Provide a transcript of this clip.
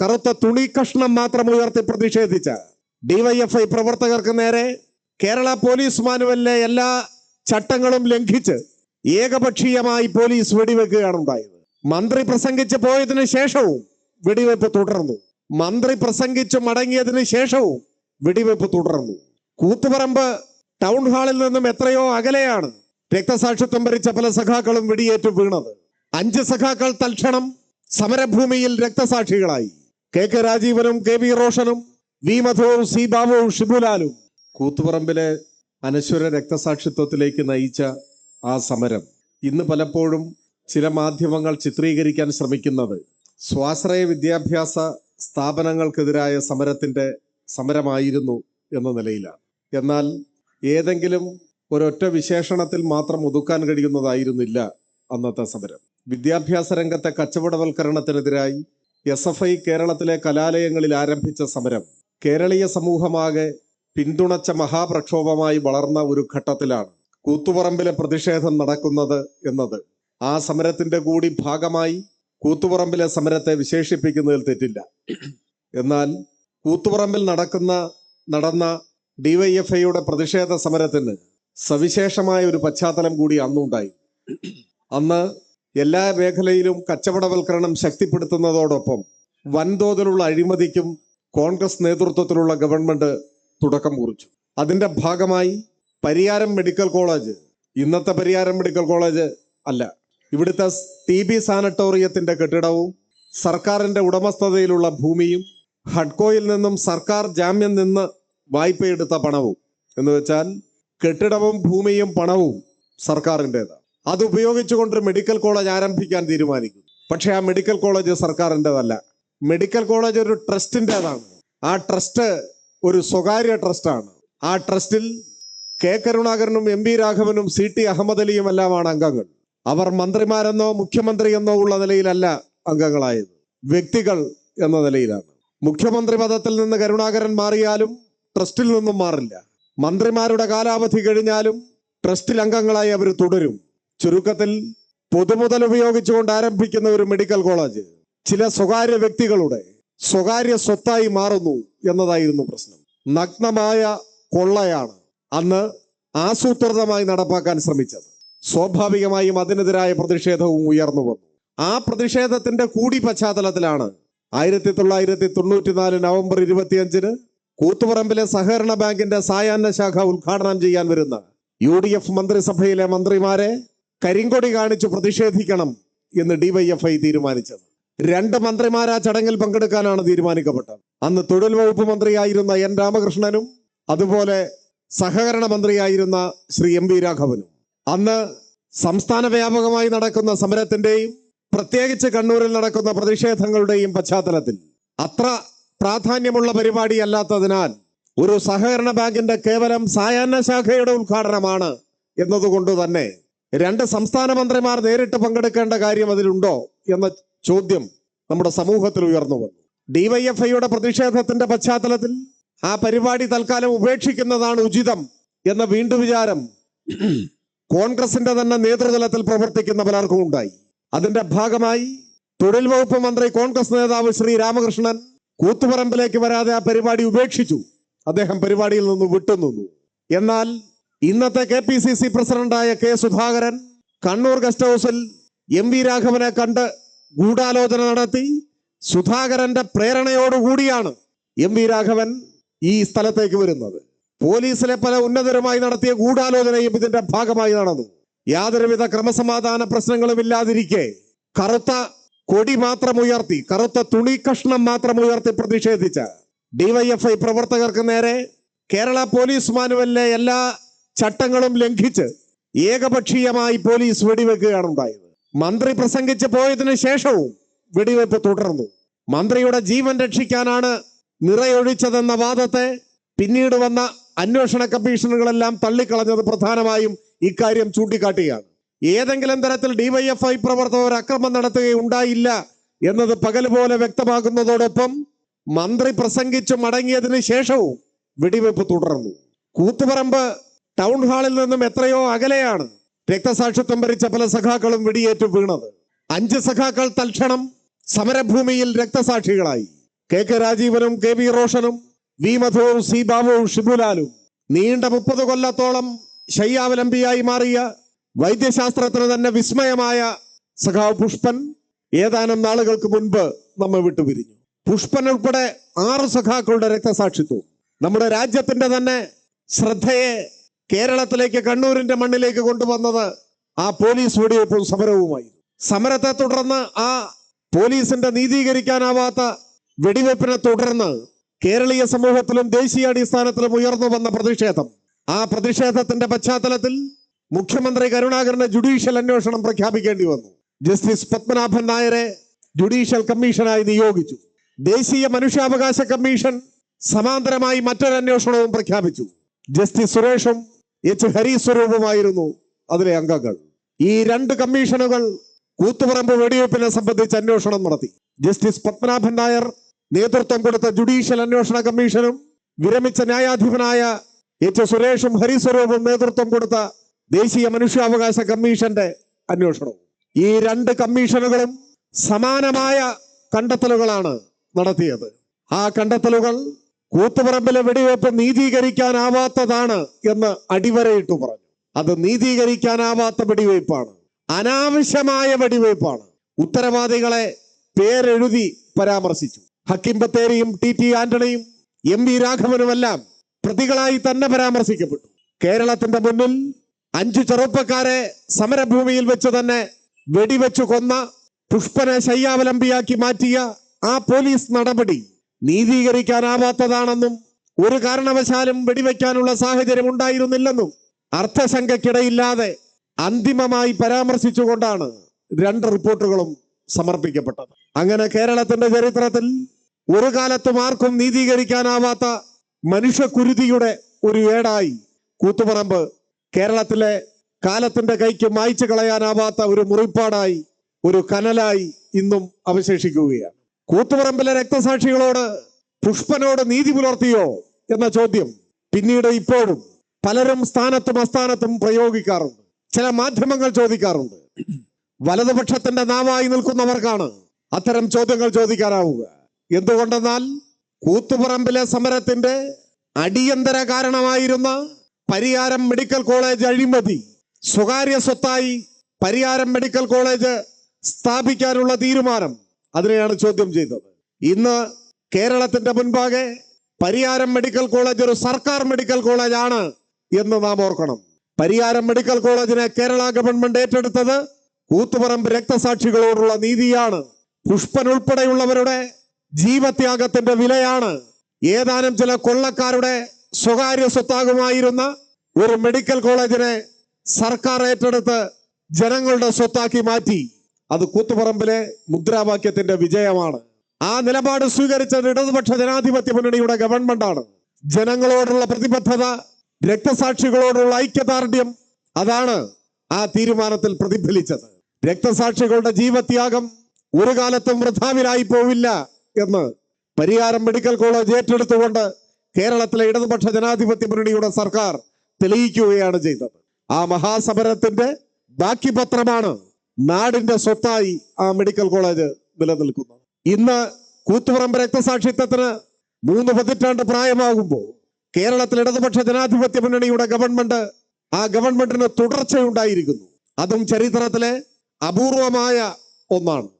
കറുത്ത തുണി കഷ്ണം മാത്രം ഉയർത്തി പ്രതിഷേധിച്ച ഡിവൈഎഫ്ഐ പ്രവർത്തകർക്ക് നേരെ കേരള പോലീസ് മാനുവലിലെ എല്ലാ ചട്ടങ്ങളും ലംഘിച്ച് ഏകപക്ഷീയമായി പോലീസ് വെടിവെക്കുകയാണ് ഉണ്ടായത്. മന്ത്രി പ്രസംഗിച്ച് പോയതിനു ശേഷവും വെടിവെപ്പ് തുടർന്നു. മന്ത്രി പ്രസംഗിച്ച് മടങ്ങിയതിന് ശേഷവും വെടിവെപ്പ് തുടർന്നു. കൂത്തുപറമ്പ് ടൗൺ ഹാളിൽ നിന്നും എത്രയോ അകലെയാണ് രക്തസാക്ഷിത്വം ഭരിച്ച പല സഖാക്കളും വെടിയേറ്റു വീണത്. അഞ്ച് സഖാക്കൾ തൽക്ഷണം സമരഭൂമിയിൽ രക്തസാക്ഷികളായി. കെ കെ രാജീവനും കെ വി റോഷനും വി മധുവും സി ബാബുവും ഷിബുലാലും കൂത്തുപറമ്പിലെ അനശ്വര രക്തസാക്ഷിത്വത്തിലേക്ക് നയിച്ച ആ സമരം. ഇന്ന് പലപ്പോഴും ചില മാധ്യമങ്ങൾ ചിത്രീകരിക്കാൻ ശ്രമിക്കുന്നത് സ്വാശ്രയ വിദ്യാഭ്യാസ സ്ഥാപനങ്ങൾക്കെതിരായ സമരത്തിന്റെ സമരമായിരുന്നു എന്ന നിലയിലാണ്. എന്നാൽ ഏതെങ്കിലും ഒരൊറ്റ വിശേഷണത്തിൽ മാത്രം ഒതുക്കാൻ കഴിയുന്നതായിരുന്നില്ല അന്നത്തെ സമരം. വിദ്യാഭ്യാസ രംഗത്തെ കച്ചവടവൽക്കരണത്തിനെതിരായി എസ് എഫ് ഐ കേരളത്തിലെ കലാലയങ്ങളിൽ ആരംഭിച്ച സമരം കേരളീയ സമൂഹമാകെ പിന്തുണച്ച മഹാപ്രക്ഷോഭമായി വളർന്ന ഒരു ഘട്ടത്തിലാണ് കൂത്തുപറമ്പിലെ പ്രതിഷേധം നടക്കുന്നത് എന്നത്. ആ സമരത്തിന്റെ കൂടി ഭാഗമായി കൂത്തുപറമ്പിലെ സമരത്തെ വിശേഷിപ്പിക്കുന്നതിൽ തെറ്റില്ല. എന്നാൽ കൂത്തുപറമ്പിൽ നടക്കുന്ന നടന്ന ഡിവൈഎഫ്ഐയുടെ പ്രതിഷേധ സമരത്തിന് സവിശേഷമായ ഒരു പശ്ചാത്തലം കൂടി അന്നുണ്ടായി. അന്ന് എല്ലാ മേഖലയിലും കച്ചവടവൽക്കരണം ശക്തിപ്പെടുത്തുന്നതോടൊപ്പം വൻതോതിലുള്ള അഴിമതിക്കും കോൺഗ്രസ് നേതൃത്വത്തിലുള്ള ഗവൺമെന്റ് തുടക്കം കുറിച്ചു. അതിന്റെ ഭാഗമായി പരിയാരം മെഡിക്കൽ കോളേജ് ഇന്നത്തെ പരിയാരം മെഡിക്കൽ കോളേജ് അല്ല. ഇവിടുത്തെ ടി ബി സാനറ്റോറിയത്തിന്റെ കെട്ടിടവും സർക്കാരിന്റെ ഉടമസ്ഥതയിലുള്ള ഭൂമിയും ഹഡ്കോയിൽ നിന്നും സർക്കാർ ജാമ്യം നിന്ന് വായ്പയെടുത്ത പണവും എന്ന് വെച്ചാൽ കെട്ടിടവും ഭൂമിയും പണവും സർക്കാരിന്റെതാണ് അത് ഉപയോഗിച്ചുകൊണ്ട് മെഡിക്കൽ കോളേജ് ആരംഭിക്കാൻ തീരുമാനിക്കും പക്ഷേ ആ മെഡിക്കൽ കോളേജ് സർക്കാരിന്റെതല്ല. മെഡിക്കൽ കോളേജ് ഒരു ട്രസ്റ്റിന്റെതാണ്. ആ ട്രസ്റ്റ് ഒരു സ്വകാര്യ ട്രസ്റ്റാണ്. ആ ട്രസ്റ്റിൽ കെ കരുണാകരനും എം വി രാഘവനും സി ടി അഹമ്മദ് അലിയും എല്ലാമാണ് അംഗങ്ങൾ. അവർ മന്ത്രിമാരെന്നോ മുഖ്യമന്ത്രിയെന്നോ ഉള്ള നിലയിലല്ല അംഗങ്ങളായത്. വ്യക്തികൾ എന്ന നിലയിലാണ്. മുഖ്യമന്ത്രി പദത്തിൽ നിന്ന് കരുണാകരൻ മാറിയാലും ട്രസ്റ്റിൽ നിന്നും മാറില്ല. മന്ത്രിമാരുടെ കാലാവധി കഴിഞ്ഞാലും ട്രസ്റ്റിൽ അംഗങ്ങളായി അവർ തുടരും. ചുരുക്കത്തിൽ പൊതുമുതൽ ഉപയോഗിച്ചുകൊണ്ട് ആരംഭിക്കുന്ന ഒരു മെഡിക്കൽ കോളേജ്. ചില സ്വകാര്യ വ്യക്തികളുടെ സ്വകാര്യ സ്വത്തായി മാറുന്നു എന്നതായിരുന്നു പ്രശ്നം. നഗ്നമായ കൊള്ളയാണ് അന്ന് ആസൂത്രിതമായി നടപ്പാക്കാൻ ശ്രമിച്ചത്. സ്വാഭാവികമായും അതിനെതിരായ പ്രതിഷേധവും ഉയർന്നു വന്നു. ആ പ്രതിഷേധത്തിന്റെ കൂടി പശ്ചാത്തലത്തിലാണ് ആയിരത്തി തൊള്ളായിരത്തി തൊണ്ണൂറ്റിനാല് നവംബർ ഇരുപത്തിയഞ്ചിന് കൂത്തുപറമ്പിലെ സഹകരണ ബാങ്കിന്റെ സായാഹ്ന ശാഖ ഉദ്ഘാടനം ചെയ്യാൻ വരുന്ന യു ഡി എഫ് മന്ത്രിസഭയിലെ മന്ത്രിമാരെ കരിങ്കൊടി കാണിച്ച് പ്രതിഷേധിക്കണം എന്ന് ഡിവൈഎഫ്ഐ തീരുമാനിച്ചത്. രണ്ട് മന്ത്രിമാർ ആ ചടങ്ങിൽ പങ്കെടുക്കാനാണ് തീരുമാനിക്കപ്പെട്ടത്. അന്ന് തൊഴിൽ വകുപ്പ് മന്ത്രിയായിരുന്ന എൻ രാമകൃഷ്ണനും അതുപോലെ സഹകരണ മന്ത്രിയായിരുന്ന ശ്രീ എം വി രാഘവനും. അന്ന് സംസ്ഥാന വ്യാപകമായി നടക്കുന്ന സമരത്തിന്റെയും പ്രത്യേകിച്ച് കണ്ണൂരിൽ നടക്കുന്ന പ്രതിഷേധങ്ങളുടെയും പശ്ചാത്തലത്തിൽ അത്ര പ്രാധാന്യമുള്ള പരിപാടി അല്ലാത്തതിനാൽ ഒരു സഹകരണ ബാങ്കിന്റെ കേവലം സായാഹ്ന ശാഖയുടെ ഉദ്ഘാടനമാണ് എന്നതുകൊണ്ട് തന്നെ രണ്ട് സംസ്ഥാന മന്ത്രിമാർ നേരിട്ട് പങ്കെടുക്കേണ്ട കാര്യം അതിലുണ്ടോ എന്ന ചോദ്യം നമ്മുടെ സമൂഹത്തിൽ ഉയർന്നു വന്നു. ഡിവൈഎഫ്ഐയുടെ പ്രതിഷേധത്തിന്റെ പശ്ചാത്തലത്തിൽ ആ പരിപാടി തൽക്കാലം ഉപേക്ഷിക്കുന്നതാണ് ഉചിതം എന്ന വീണ്ടു വിചാരം കോൺഗ്രസിന്റെ തന്നെ നേതൃതലത്തിൽ പ്രവർത്തിക്കുന്ന പലർക്കും ഉണ്ടായി. അതിന്റെ ഭാഗമായി തൊഴിൽ വകുപ്പ് മന്ത്രി കോൺഗ്രസ് നേതാവ് ശ്രീ രാമകൃഷ്ണൻ കൂത്തുപറമ്പിലേക്ക് വരാതെ ആ പരിപാടി ഉപേക്ഷിച്ചു. അദ്ദേഹം പരിപാടിയിൽ നിന്ന് വിട്ടുനിന്നു. എന്നാൽ ഇന്നത്തെ കെ പി സി സി പ്രസിഡന്റായ കെ സുധാകരൻ കണ്ണൂർ ഗസ്റ്റ് ഹൗസിൽ എം വി രാഘവനെ കണ്ട് ഗൂഢാലോചന നടത്തി സുധാകരന്റെ പ്രേരണയോടുകൂടിയാണ് എം വി രാഘവൻ ഈ സ്ഥലത്തേക്ക് വരുന്നത്. പോലീസിലെ പല ഉന്നതരുമായി നടത്തിയ ഗൂഢാലോചനയും ഇതിന്റെ ഭാഗമായി നടന്നു. യാതൊരുവിധ ക്രമസമാധാന പ്രശ്നങ്ങളും ഇല്ലാതിരിക്കെ കറുത്ത കൊടി മാത്രം ഉയർത്തി കറുത്ത തുണി കഷ്ണം മാത്രം ഉയർത്തി പ്രതിഷേധിച്ച ഡിവൈഎഫ്ഐ പ്രവർത്തകർക്ക് നേരെ കേരള പോലീസ് മാനുവലിലെ എല്ലാ ചട്ടങ്ങളും ലംഘിച്ച് ഏകപക്ഷീയമായി പോലീസ് വെടിവെക്കുകയാണ് ഉണ്ടായത്. മന്ത്രി പ്രസംഗിച്ച് പോയതിനു ശേഷവും വെടിവെപ്പ് തുടർന്നു. മന്ത്രിയുടെ ജീവൻ രക്ഷിക്കാനാണ് നിറയൊഴിച്ചതെന്ന വാദത്തെ പിന്നീട് വന്ന അന്വേഷണ കമ്മീഷനുകളെല്ലാം തള്ളിക്കളഞ്ഞത് പ്രധാനമായും ഇക്കാര്യം ചൂണ്ടിക്കാട്ടുകയാണ് ഏതെങ്കിലും തരത്തിൽ ഡിവൈഎഫ്ഐ പ്രവർത്തകർ അക്രമം നടത്തുകയുണ്ടായില്ല എന്നത് പകൽ പോലെ വ്യക്തമാക്കുന്നതോടൊപ്പം മന്ത്രി പ്രസംഗിച്ചു മടങ്ങിയതിനു ശേഷവും വെടിവെപ്പ് തുടർന്നു. കൂത്തുപറമ്പ് ടൗൺ ഹാളിൽ നിന്നും എത്രയോ അകലെയാണ് രക്തസാക്ഷിത്വം ഭരിച്ച പല സഖാക്കളും വെടിയേറ്റ് വീണത്. അഞ്ച് സഖാക്കൾ തൽക്ഷണം സമരഭൂമിയിൽ രക്തസാക്ഷികളായി. കെ കെ രാജീവനും കെ വി റോഷനും വി മധുവും സി ബാബുവും ഷിബുലാലും നീണ്ട മുപ്പത് കൊല്ലത്തോളം ശയ്യാവലംബിയായി മാറിയ വൈദ്യശാസ്ത്രത്തിന് തന്നെ വിസ്മയമായ സഖാവ് പുഷ്പൻ ഏതാനും നാളുകൾക്ക് മുൻപ് നമ്മെ വിട്ടുപിരിഞ്ഞു. പുഷ്പൻ ഉൾപ്പെടെ ആറ് സഖാക്കളുടെ രക്തസാക്ഷിത്വം. നമ്മുടെ രാജ്യത്തിന്റെ തന്നെ ശ്രദ്ധയെ കേരളത്തിലേക്ക് കണ്ണൂരിന്റെ മണ്ണിലേക്ക് കൊണ്ടുവന്നത് ആ പോലീസ് വെടിവെപ്പും സമരവുമായി. സമരത്തെ തുടർന്ന് ആ പോലീസിന്റെ നീതീകരിക്കാനാവാത്ത വെടിവെപ്പിനെ തുടർന്ന് കേരളീയ സമൂഹത്തിലും ദേശീയാടിസ്ഥാനത്തിലും ഉയർന്നു വന്ന പ്രതിഷേധം. ആ പ്രതിഷേധത്തിന്റെ പശ്ചാത്തലത്തിൽ മുഖ്യമന്ത്രി കരുണാകരന് ജുഡീഷ്യൽ അന്വേഷണം പ്രഖ്യാപിക്കേണ്ടി വന്നു. ജസ്റ്റിസ് പത്മനാഭൻ നായരെ ജുഡീഷ്യൽ കമ്മീഷനായി നിയോഗിച്ചു. ദേശീയ മനുഷ്യാവകാശ കമ്മീഷൻ സമാന്തരമായി മറ്റൊരു അന്വേഷണവും പ്രഖ്യാപിച്ചു. ജസ്റ്റിസ് സുരേഷും എച്ച് ഹരീസ്വരൂപമായിരുന്നു അതിലെ അംഗങ്ങൾ. ഈ രണ്ട് കമ്മീഷനുകൾ കൂത്തുപറമ്പ് വെടിവെപ്പിനെ സംബന്ധിച്ച് അന്വേഷണം നടത്തി. ജസ്റ്റിസ് പത്മനാഭൻ നായർ നേതൃത്വം കൊടുത്ത ജുഡീഷ്യൽ അന്വേഷണ കമ്മീഷനും വിരമിച്ച ന്യായാധിപനായ എച്ച് സുരേഷും ഹരിസ്വരൂപും നേതൃത്വം കൊടുത്ത ദേശീയ മനുഷ്യാവകാശ കമ്മീഷന്റെ അന്വേഷണവും. ഈ രണ്ട് കമ്മീഷനുകളും സമാനമായ കണ്ടെത്തലുകളാണ് നടത്തിയത്. ആ കണ്ടെത്തലുകൾ കൂത്തുപറമ്പിലെ വെടിവെപ്പ് നീതീകരിക്കാനാവാത്തതാണ് എന്ന് അടിവരയിട്ടു പറഞ്ഞു. അത് നീതീകരിക്കാനാവാത്ത വെടിവയ്പ്പാണ്. അനാവശ്യമായ വെടിവയ്പ്പാണ്. ഉത്തരവാദികളെ പേരെഴുതി പരാമർശിച്ചു. ഹക്കിം ബത്തേരിയും ടി ടി ആന്റണിയും എം വി രാഘവനുമെല്ലാം പ്രതികളായി തന്നെ പരാമർശിക്കപ്പെട്ടു. കേരളത്തിന്റെ മുന്നിൽ അഞ്ചു ചെറുപ്പക്കാരെ സമരഭൂമിയിൽ വെച്ച് തന്നെ വെടിവെച്ചു കൊന്ന പുഷ്പനെ ശയ്യാവലംബിയാക്കി മാറ്റിയ ആ പോലീസ് നടപടി നീതീകരിക്കാനാവാത്തതാണെന്നും ഒരു കാരണവശാലും വെടിവെക്കാനുള്ള സാഹചര്യം ഉണ്ടായിരുന്നില്ലെന്നും അർത്ഥശങ്കയ്ക്കിടയില്ലാതെ അന്തിമമായി പരാമർശിച്ചുകൊണ്ടാണ് രണ്ട് റിപ്പോർട്ടുകളും സമർപ്പിക്കപ്പെട്ടത്. അങ്ങനെ കേരളത്തിന്റെ ചരിത്രത്തിൽ ഒരു കാലത്തും ആർക്കും നീതീകരിക്കാനാവാത്ത മനുഷ്യക്കുരുതിയുടെ ഒരു ഏടായി കൂത്തുപറമ്പ് കേരളത്തിലെ കാലത്തിന്റെ കൈക്ക് മായ്ച്ചു കളയാനാവാത്ത ഒരു മുറിപ്പാടായി ഒരു കനലായി ഇന്നും അവശേഷിക്കുകയാണ്. കൂത്തുപറമ്പിലെ രക്തസാക്ഷികളോട് പുഷ്പനോട് നീതി പുലർത്തിയോ എന്ന ചോദ്യം പിന്നീട് ഇപ്പോഴും പലരും സ്ഥാനത്തും അസ്ഥാനത്തും പ്രയോഗിക്കാറുണ്ട്. ചില മാധ്യമങ്ങൾ ചോദിക്കാറുണ്ട്. വലതുപക്ഷത്തിന്റെ നാവായി നിൽക്കുന്നവർക്കാണ് അത്തരം ചോദ്യങ്ങൾ ചോദിക്കാനാവുക. എന്തുകൊണ്ടെന്നാൽ കൂത്തുപറമ്പിലെ സമരത്തിന്റെ അടിയന്തര കാരണമായിരുന്ന പരിയാരം മെഡിക്കൽ കോളേജ് അഴിമതി സ്വകാര്യ സ്വത്തായി പരിയാരം മെഡിക്കൽ കോളേജ് സ്ഥാപിക്കാനുള്ള തീരുമാനം അതിനെയാണ് ചോദ്യം ചെയ്തത്. ഇന്ന് കേരളത്തിന്റെ മുൻപാകെ പരിയാരം മെഡിക്കൽ കോളേജ് ഒരു സർക്കാർ മെഡിക്കൽ കോളേജ് ആണ് എന്ന് നാം ഓർക്കണം. പരിയാരം മെഡിക്കൽ കോളേജിനെ കേരള ഗവൺമെന്റ് ഏറ്റെടുത്തത് കൂത്തുപറമ്പ് രക്തസാക്ഷികളോടുള്ള നീതിയാണ്. പുഷ്പൻ ഉൾപ്പെടെയുള്ളവരുടെ ജീവത്യാഗത്തിന്റെ വിലയാണ്. ഏതാനും ചില കൊള്ളക്കാരുടെ സ്വകാര്യ സ്വത്താകുമായിരുന്ന ഒരു മെഡിക്കൽ കോളേജിനെ സർക്കാർ ഏറ്റെടുത്ത് ജനങ്ങളുടെ സ്വത്താക്കി മാറ്റി. അത് കൂത്തുപറമ്പിലെ മുദ്രാവാക്യത്തിന്റെ വിജയമാണ്. ആ നിലപാട് സ്വീകരിച്ച ഇടതുപക്ഷ ജനാധിപത്യ മുന്നണിയുടെ ഗവൺമെന്റാണ്. ജനങ്ങളോടുള്ള പ്രതിബദ്ധത രക്തസാക്ഷികളോടുള്ള ഐക്യദാർഢ്യം അതാണ് ആ തീരുമാനത്തിൽ പ്രതിഫലിച്ചത്. രക്തസാക്ഷികളുടെ ജീവത്യാഗം ഒരു കാലത്തും വൃഥാവിലായി പോവില്ല എന്ന് പരിയാരം മെഡിക്കൽ കോളേജ് ഏറ്റെടുത്തുകൊണ്ട് കേരളത്തിലെ ഇടതുപക്ഷ ജനാധിപത്യ മുന്നണിയുടെ സർക്കാർ തെളിയിക്കുകയാണ് ചെയ്തത്. ആ മഹാസമരത്തിന്റെ ബാക്കി പത്രമാണ് നാടിന്റെ സ്വത്തായി ആ മെഡിക്കൽ കോളേജ് നിലനിൽക്കുന്നു. ഇന്ന് കൂത്തുപറമ്പ് രക്തസാക്ഷിത്വത്തിന് മൂന്ന് പതിറ്റാണ്ട് പ്രായമാകുമ്പോൾ കേരളത്തിൽ ഇടതുപക്ഷ ജനാധിപത്യ മുന്നണിയുടെ ഗവൺമെന്റ് ആ ഗവൺമെന്റിന് തുടർച്ചയുണ്ടായിരിക്കുന്നു. അതും ചരിത്രത്തിലെ അപൂർവമായ ഒന്നാണ്.